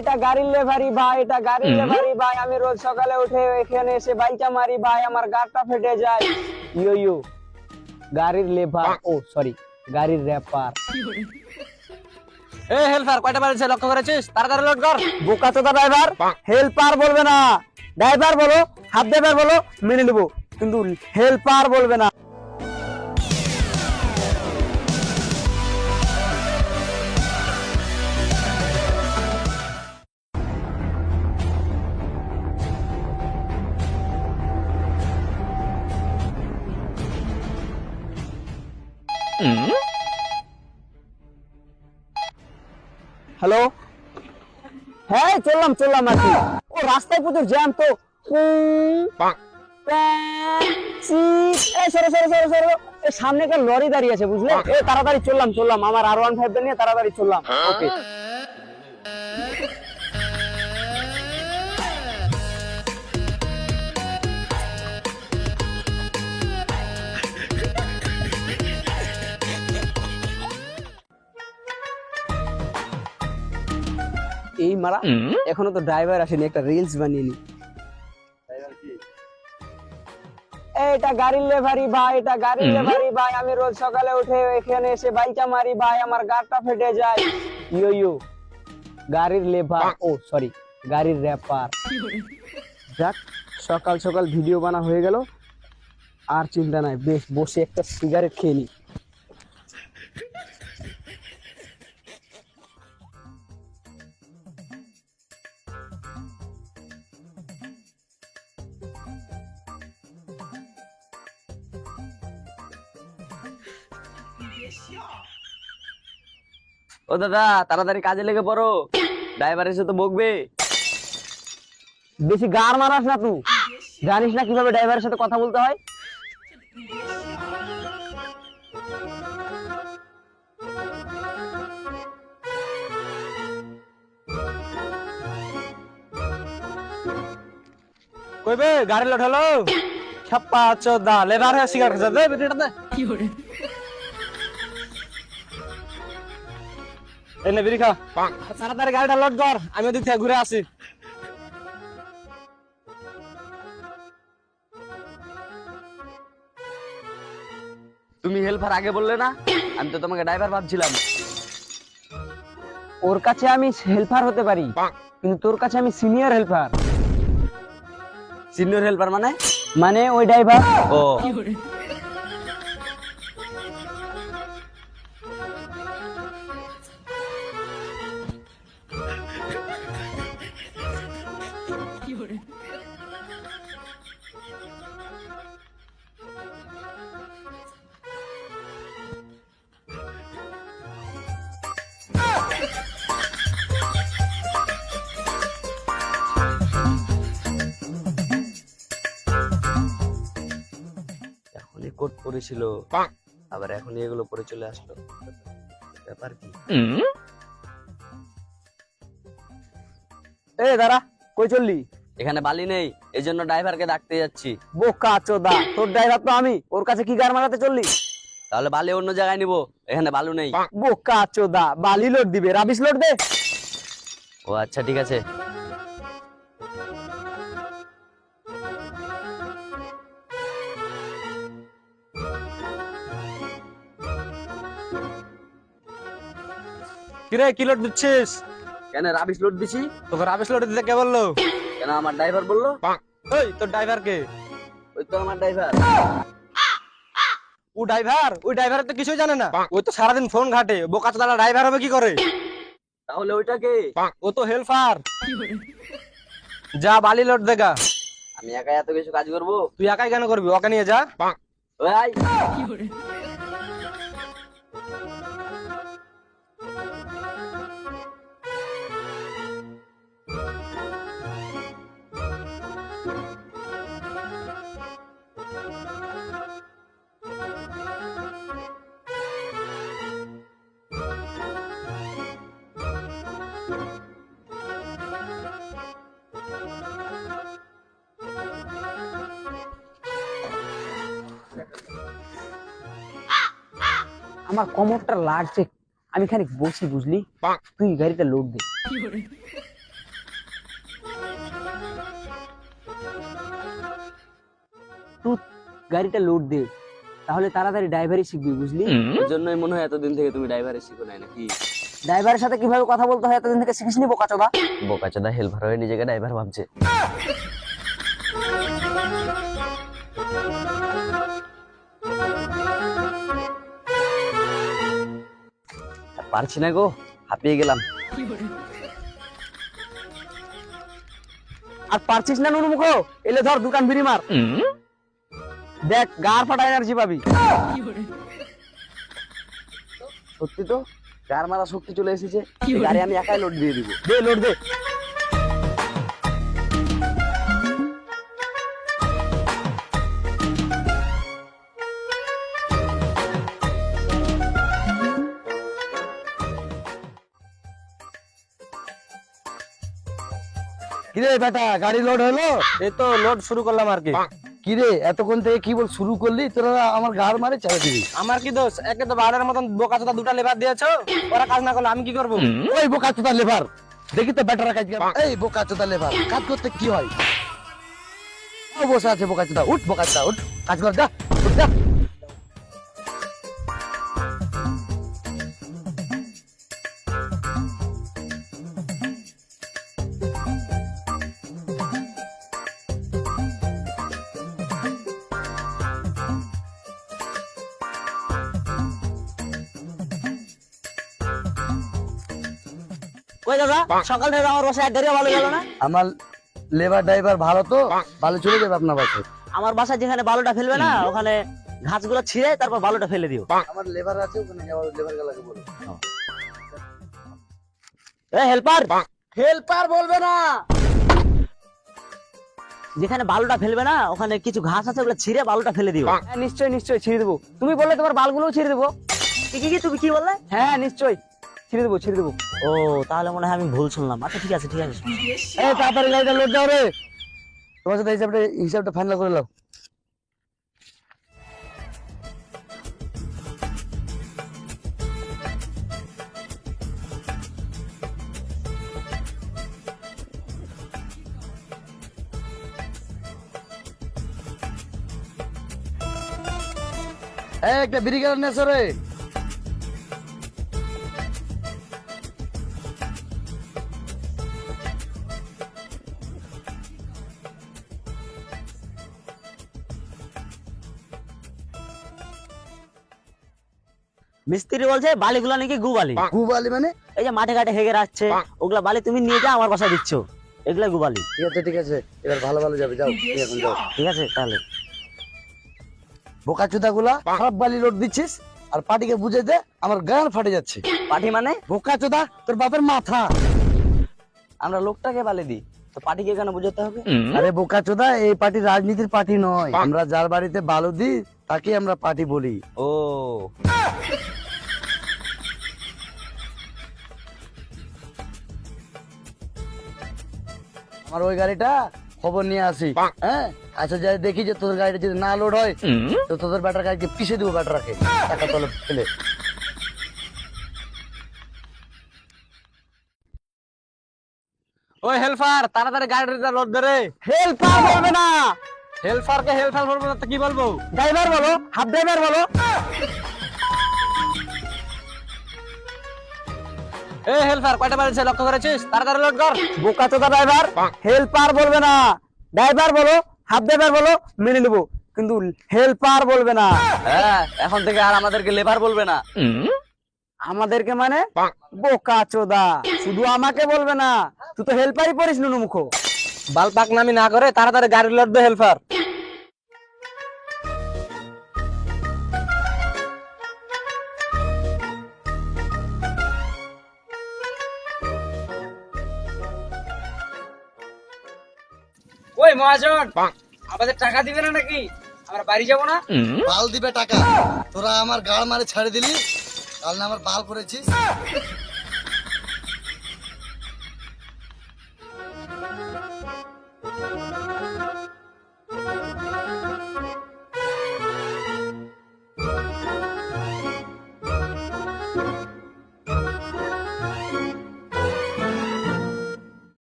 এটা গাড়ির লেভারি ভাই এটা গাড়ির লেভারি ভাই। আমি রোজ সকালে উঠে এখানে এসে বাইকটা মারি ভাই আমার গাড়টা ফেটে যায়। ইয়ো ইয়ো। গাড়ির লেভার। ও সরি গাড়ির র্যাপার। এ হেল্পার কয়টা বাজছে লক্ষ্য করেছিস? তাড়াতাড়ি লোড কর। বোকা চোদা ড্রাইভার হেল্পার বলবে না। ড্রাইভার বলো হাফ ড্রাইভার বলো মেনে নেব। কিন্তু হেল্পার বলবে না। হ্যালো হ্যাঁ চললাম চললাম আর কি। ও রাস্তায় প্রচুর জ্যাম তো। সরো সরো সরো সরো। সামনে একটা লরি দাঁড়িয়ে আছে বুঝলে? এ তাড়াতাড়ি চললাম চললাম। আমার আর ওয়ান ফাইভ নিয়ে তাড়াতাড়ি চললাম। ওকে মারা। এখনও তো ড্রাইভার আসেনি একটা রিলস বানিয়ে নি। এটা গাড়ির লেভারি ভাই এটা গাড়ির লেভারি ভাই। আমি রোজ সকালে উঠে এখানে এসে বাইকটা মারি ভাই আমার গাড়টা ফেটে যায়। Yo yo. গাড়ির লেভার ও সরি গাড়ির র্যাপার যাক সকাল সকাল ভিডিও বানা হয়ে গেল। আর চিন্তা নাই বেশ বসে একটা সিগারেট খেয়ে নি। ও দাদা, তাড়াতাড়ি কাজে লেগে পড়ো। ড্রাইভার এসে তো বকবে। বেশি গার মারাস না তুই। জানিস না কীভাবে ড্রাইভারের সাথে কথা বলতে হয়? কইবে গাড়ি লোড হলো ছাপ্পা চোদা লেবার সিগারেট দে বেটিটা দে। এই নে বিড়ি খা তাড়াতাড়ি গাড়িটা লোড কর আমি ওদিক থেকে ঘুরে আসি। তুমি হেল্পার আগে বললে না আমি তো তোমাকে ড্রাইভার ভাবছিলাম। ওর কাছে আমি হেল্পার হতে পারি কিন্তু তোর কাছে আমি সিনিয়র হেল্পার সিনিয়র হেল্পার মানে? মানে ওই ড্রাইভার ও। পরেছিল আবার এখনই এগুলো পরে চলে আসলো। ব্যাপার কি? এ দাঁড়া কই চললি? এখানে বালি নেই এই জন্য ড্রাইভারকে ডাকতে যাচ্ছি। বোকা চোদা তোর ড্রাইভার তো আমি ওর কাছে কি গার মারাতে চললি? তাহলে বালি অন্য জায়গায় নিবো এখানে বালু নেই। বোকা চোদা বালি লোড দিবে রাবিশ লোড দে। ও আচ্ছা ঠিক আছে। কিরে কি লোড দিচ্ছিস? কেন রাবিশ লোড দিছি? তোকে রাবিশ লোড দিতে কে বলল? কেন আমার ড্রাইভার বলল? ওই তোর ড্রাইভার কে? ওই তো আমার ড্রাইভার ও ড্রাইভার ওই ড্রাইভার তো কিছুই জানে না। ওই তো সারাদিন ফোন ঘাটে। বোকা চালা ড্রাইভার হবে কি করে? তাহলে ওইটাকে ও তো হেল্পার যা বালি লোড দেখা আমি একা এত কিছু কাজ করব? তুই একাই কেন করবি? ওকে নিয়ে যা। ওই আমার কমরটা লাগছে আমি খানিক বসি বুঝলি? তুই গাড়িটা লোড দে। গাড়িটা লোড দে। তাহলে তাড়াতাড়ি ড্রাইভারই শিখবি বুঝলি? জন্যই মনে হয় এতদিন থেকে তুমি ড্রাইভারই শিখো নাই নাকি? ড্রাইভারের সাথে কীভাবে কথা বলতে হয় এতদিন থেকে শিখিসনি বোকাচোদা? বোকাচোদা হেল্পার হয়ে নিজেকে ড্রাইভার ভাবছে। পারছি না গো, হাঁপিয়ে গেলাম। আর পারছিস না নুনু মুখো এলে ধর দোকান বিড়ি মার। দেখ, গার ফাটা এনার্জি পাবি। সত্যি তো, গার মারা শক্তি চলে এসেছে। গাড়ি আমি একাই লোড দিয়ে দিব। দে লোড দে। কিরে বেটা গাড়ি লোড হলো? এই তো লোড শুরু করলাম আর কি। কিরে এতক্ষণ থেকে কি বল শুরু করলি? তোরা আমার গাড় মারে ছেড়ে দিবি। আমার কি দোষ? একে তো বাড়ার মতন বোকা চোদা দুটা লেবার দিয়েছ ওরা কাজ না করলে আমি কি করব? ওই বোকা চোদা লেবার। দেখি তো বেটারা কাজ এই বোকা চোদা লেবার কাজ করতে কি হয়? ও বসে আছে বোকা চোদা উঠ বোকা চোদা উঠ। কাজ কর যা উঠ যা। কই সকাল থেকে আমার বাসায় ভালো গেল না? আমার লেবার ড্রাইভার ভালো তো? ভালো চলে যাবে আপনার বাসে আমার বাসায় যেখানে বালুটা ফেলবে না ওখানে ঘাসগুলো ছিঁড়ে তারপর বালুটা ফেলে দিও। আমার লেবার আছে ওখানে যাওয়ার লেবার গেলাকে বলো এ হেল্পার! হেল্পার বলবে না! যেখানে বালুটা ফেলবে না ওখানে কিছু ঘাস আছে ওগুলো ছিঁড়ে বালুটা ফেলে দিও। হ্যাঁ নিশ্চয়ই নিশ্চয়ই ছিঁড়ে দেবো। তুমি বললে তোমার বালগুলোও ছিঁড়ে দেবো। কি কি কি তুমি কি বললে? হ্যাঁ নিশ্চয়ই। ছিঁড়ে দেবো ছিঁড়ে দেবো। ও তাহলে মনে হয় আমি ভুল শুনলাম। আচ্ছা ঠিক আছে ঠিক আছে এই তাড়াতাড়ি গাড়িটা লোড দাও রে। তোমার সাথে হিসাবটা হিসাবটা ফাইনাল করে নাও। একটা বিড়ি গেল নেছো রে। মিস্ত্রি বলছে বালিগুলো নাকি গু বালি গুবালি মানে? এই যে মাঠে ঘাটে হেগে রাখছে ওগুলা বালি তুমি নিয়ে যাও আমার বাসায় দিচ্ছ। এগুলা গু বালি ঠিক আছে ঠিক আছে। এবার ভালো ভালো যাবে যাও। এখন যাও। ঠিক আছে তাহলে। বোকা চুদা গুলা খারাপ বালি লোড দিচ্ছিস আর পার্টিকে বুঝে দে আমার গান ফাটে যাচ্ছে। পাঠি মানে? বোকা চোদা তোর বাপের মাথা। আমরা লোকটাকে বালি দিই। তো পার্টিকে কেন বুঝাতে হবে? আরে বোকা চোদা এই পার্টি রাজনীতির পার্টি নয়। আমরা যার বাড়িতে বালু দিই তাকে আমরা পার্টি বলি। ও। আমার ওই গাড়িটা খবর নিয়ে আসি। হ্যাঁ? আচ্ছা যাই দেখি যে তোদের গাড়িটা যদি না লোড হয় তো তোদের ব্যাটার গাড়িকে পিছিয়ে দেবো ব্যাটারাকে টাকা তলে ফেলে। ওই হেল্পার তাড়াতাড়ি গাড়িটা লোড দে রে। হেল্পার বলবে না। হেল্পার কে হেল্পার বলব না তো কি বলব? ড্রাইভার বলো হাফ ড্রাইভার বলো। এ হেল্পার কয়টা বাজছে লক্ষ্য করেছিস? তাড়াতাড়ি লোড কর। বোকা চোদা ড্রাইভার হেল্পার বলবে না। ড্রাইভার বলো হাফ ড্রাইভার বলো মেনে নেব। কিন্তু হেল্পার বলবে না। হ্যাঁ এখন থেকে আর আমাদেরকে লেবার বলবে না। আমাদেরকে মানে বোকা চোদা। শুধু আমাকে বলবে না। তুই তো হেল্পারই পড়িস নুনু মুখো। বাল পাক নামি না করে তাড়াতাড়ি গাড়ি লোড দে হেল্পার ওই মহাজন আমাদের টাকা দিবে না নাকি? আমরা বাড়ি যাব না? বাল দিবে টাকা। তোরা আমার গাড় মারে ছাড়ে দিলি কাল না আমার বাল করেছিস?